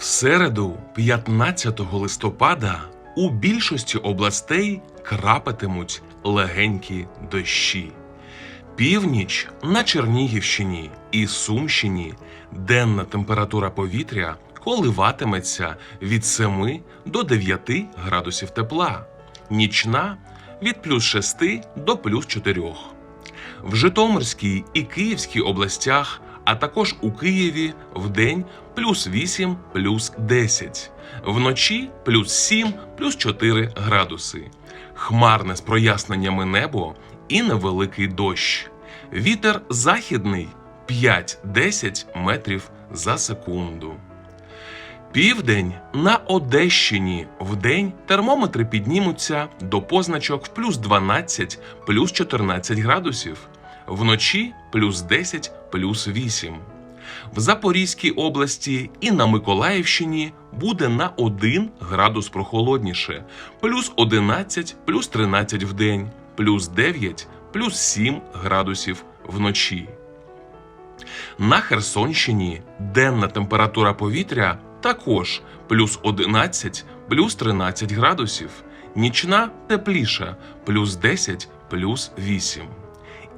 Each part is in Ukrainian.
В середу, 15 листопада, у більшості областей крапатимуть легенькі дощі. Північ на Чернігівщині і Сумщині денна температура повітря коливатиметься від 7 до 9 градусів тепла, нічна від плюс 6 до плюс 4. В Житомирській і Київській областях, а також у Києві вдень плюс 8, плюс 10, вночі плюс 7, плюс 4 градуси. Хмарне з проясненнями небо і невеликий дощ. Вітер західний 5-10 метрів за секунду. Південь на Одещині вдень термометри піднімуться до позначок в плюс 12, плюс 14 градусів, вночі плюс 10, плюс 8. В Запорізькій області і на Миколаївщині буде на 1 градус прохолодніше, плюс 11, плюс 13 в день, плюс 9, плюс 7 градусів вночі. На Херсонщині денна температура повітря також плюс 11, плюс 13 градусів, нічна тепліша плюс 10, плюс 8.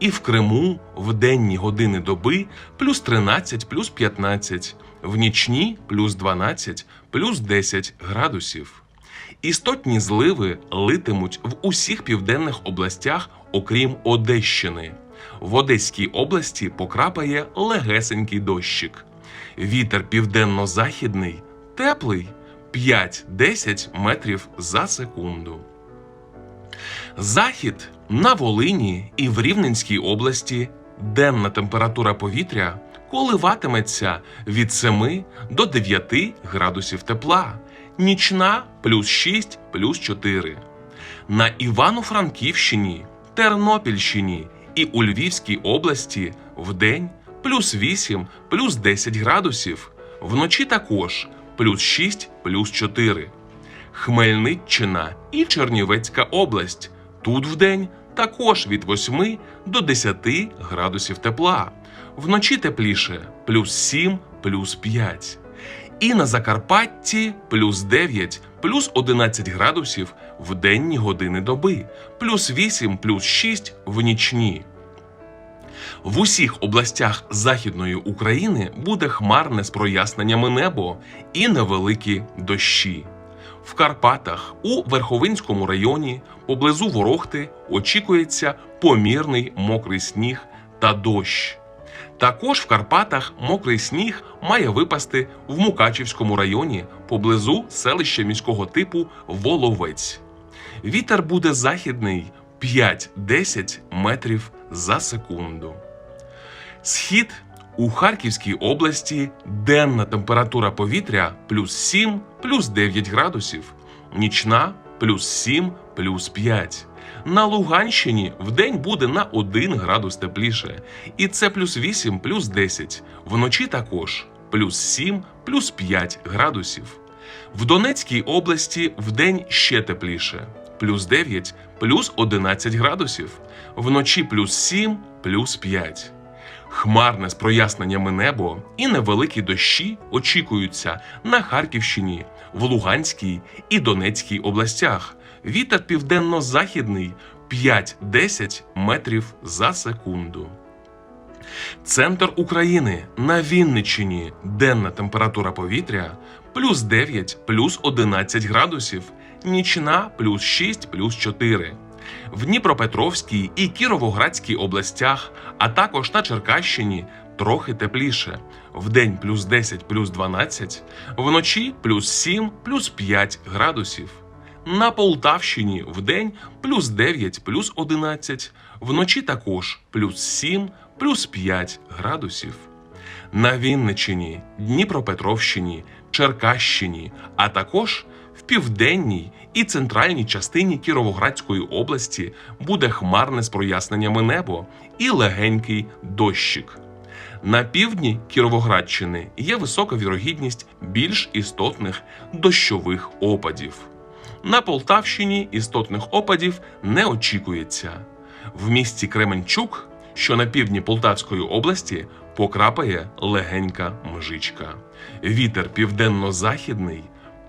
І в Криму в денні години доби плюс 13, плюс 15, в нічні плюс 12, плюс 10 градусів. Істотні зливи литимуть в усіх південних областях, окрім Одещини. В Одеській області покрапає легесенький дощик. Вітер південно-західний теплий 5-10 метрів за секунду. Захід на Волині і в Рівненській області денна температура повітря коливатиметься від 7 до 9 градусів тепла, нічна плюс 6 плюс 4. На Івано-Франківщині, Тернопільщині і у Львівській області вдень плюс 8 плюс 10 градусів, вночі також плюс 6 плюс 4. Хмельниччина і Чернівецька область. Тут вдень також від 8 до 10 градусів тепла. Вночі тепліше плюс 7, плюс 5. І на Закарпатті плюс 9, плюс 11 градусів в денні години доби, плюс 8, плюс 6 в нічні. В усіх областях Західної України буде хмарне з проясненнями небо і невеликі дощі. В Карпатах у Верховинському районі поблизу Ворохти очікується помірний мокрий сніг та дощ. Також в Карпатах мокрий сніг має випасти в Мукачівському районі поблизу селища міського типу Воловець. Вітер буде західний 5-10 метрів за секунду. Схід у Харківській області денна температура повітря плюс 7, плюс 9 градусів, нічна плюс 7, плюс 5. На Луганщині вдень буде на 1 градус тепліше, і це плюс 8, плюс 10. Вночі також плюс 7, плюс 5 градусів. В Донецькій області вдень ще тепліше, плюс 9, плюс 11 градусів, вночі плюс 7, плюс 5. Хмарне з проясненнями небо і невеликі дощі очікуються на Харківщині, в Луганській і Донецькій областях. Вітер південно-західний 5-10 метрів за секунду. Центр України на Вінниччині денна температура повітря плюс 9, плюс 11 градусів, нічна плюс 6, плюс 4. В Дніпропетровській і Кіровоградській областях, а також на Черкащині трохи тепліше. Вдень плюс 10, плюс 12, вночі плюс 7, плюс 5 градусів. На Полтавщині вдень плюс 9, плюс 11, вночі також плюс 7, плюс 5 градусів. На Вінниччині, Дніпропетровщині, Черкащині, а також в південній і центральній частині Кіровоградської області буде хмарне з проясненнями небо і легенький дощик. На півдні Кіровоградщини є висока вірогідність більш істотних дощових опадів. На Полтавщині істотних опадів не очікується. В місті Кременчук, що на півдні Полтавської області, покрапає легенька мжичка. Вітер південно-західний